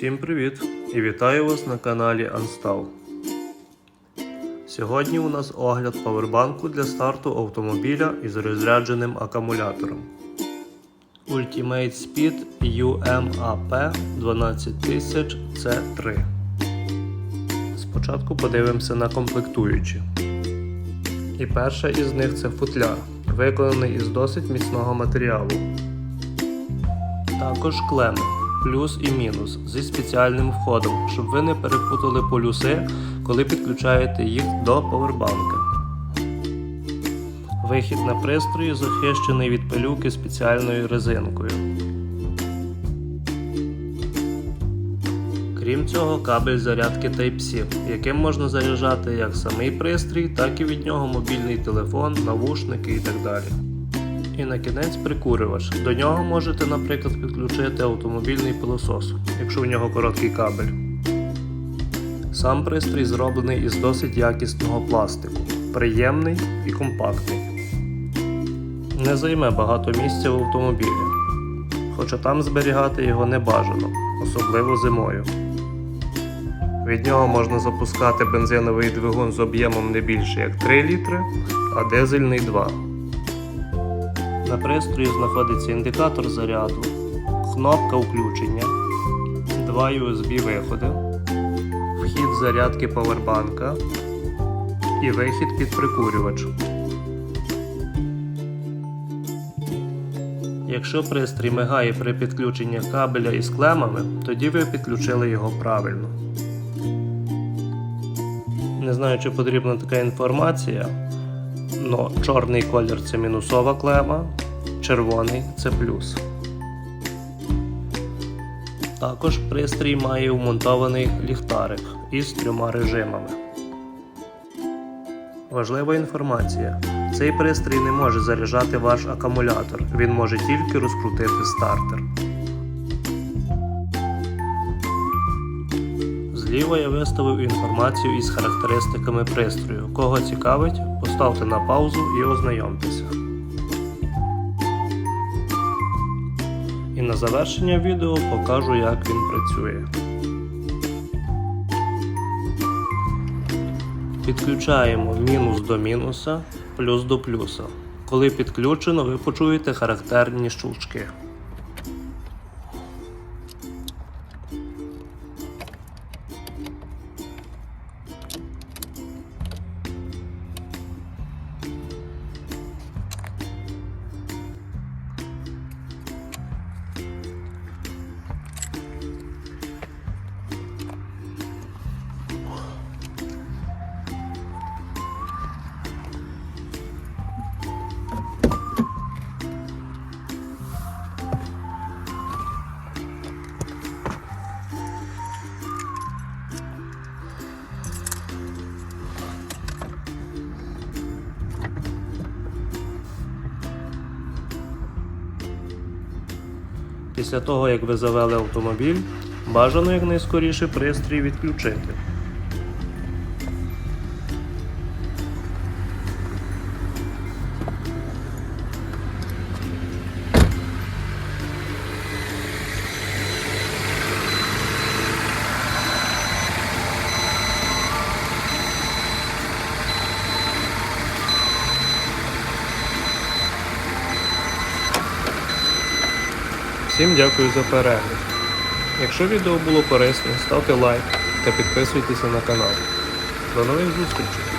Всім привіт і вітаю вас на каналі Unstall. Сьогодні у нас огляд павербанку для старту автомобіля із розрядженим акумулятором. Ultimate Speed UMAP 12000 C3. Спочатку подивимося на комплектуючі. І перша із них це футляр, виконаний із досить міцного матеріалу. Також клеми, плюс і мінус зі спеціальним входом, щоб ви не перепутали полюси, коли підключаєте їх до повербанка. Вихід на пристрої захищений від пилюки спеціальною резинкою. Крім цього, кабель зарядки Type-C, яким можна заряджати як самий пристрій, так і від нього мобільний телефон, навушники і так далі. І на кінець прикурювач. До нього можете, наприклад, підключити автомобільний пилосос, якщо в нього короткий кабель. Сам пристрій зроблений із досить якісного пластику, приємний і компактний. Не займе багато місця в автомобілі, хоча там зберігати його не бажано, особливо зимою. Від нього можна запускати бензиновий двигун з об'ємом не більше як 3 літри, а дизельний 2. На пристрої знаходиться індикатор заряду, кнопка включення, два USB виходи, вхід зарядки повербанка і вихід під прикурювач. Якщо пристрій мигає при підключенні кабеля із клемами, тоді ви підключили його правильно. Не знаю, чи потрібна така інформація. Но чорний колір це мінусова клема, червоний це плюс. Також пристрій має вмонтований ліхтарик із трьома режимами. Важлива інформація. Цей пристрій не може заряджати ваш акумулятор, він може тільки розкрутити стартер. Зліва я виставив інформацію із характеристиками пристрою. Кого цікавить, поставте на паузу і ознайомтеся. На завершення відео покажу, як він працює. Підключаємо мінус до мінуса, плюс до плюса. Коли підключено, ви почуєте характерні щелчки. Після того, як ви завели автомобіль, бажано якнайскоріше пристрій відключити. Всім дякую за перегляд. Якщо відео було корисне, ставте лайк та підписуйтеся на канал. До нових зустрічей!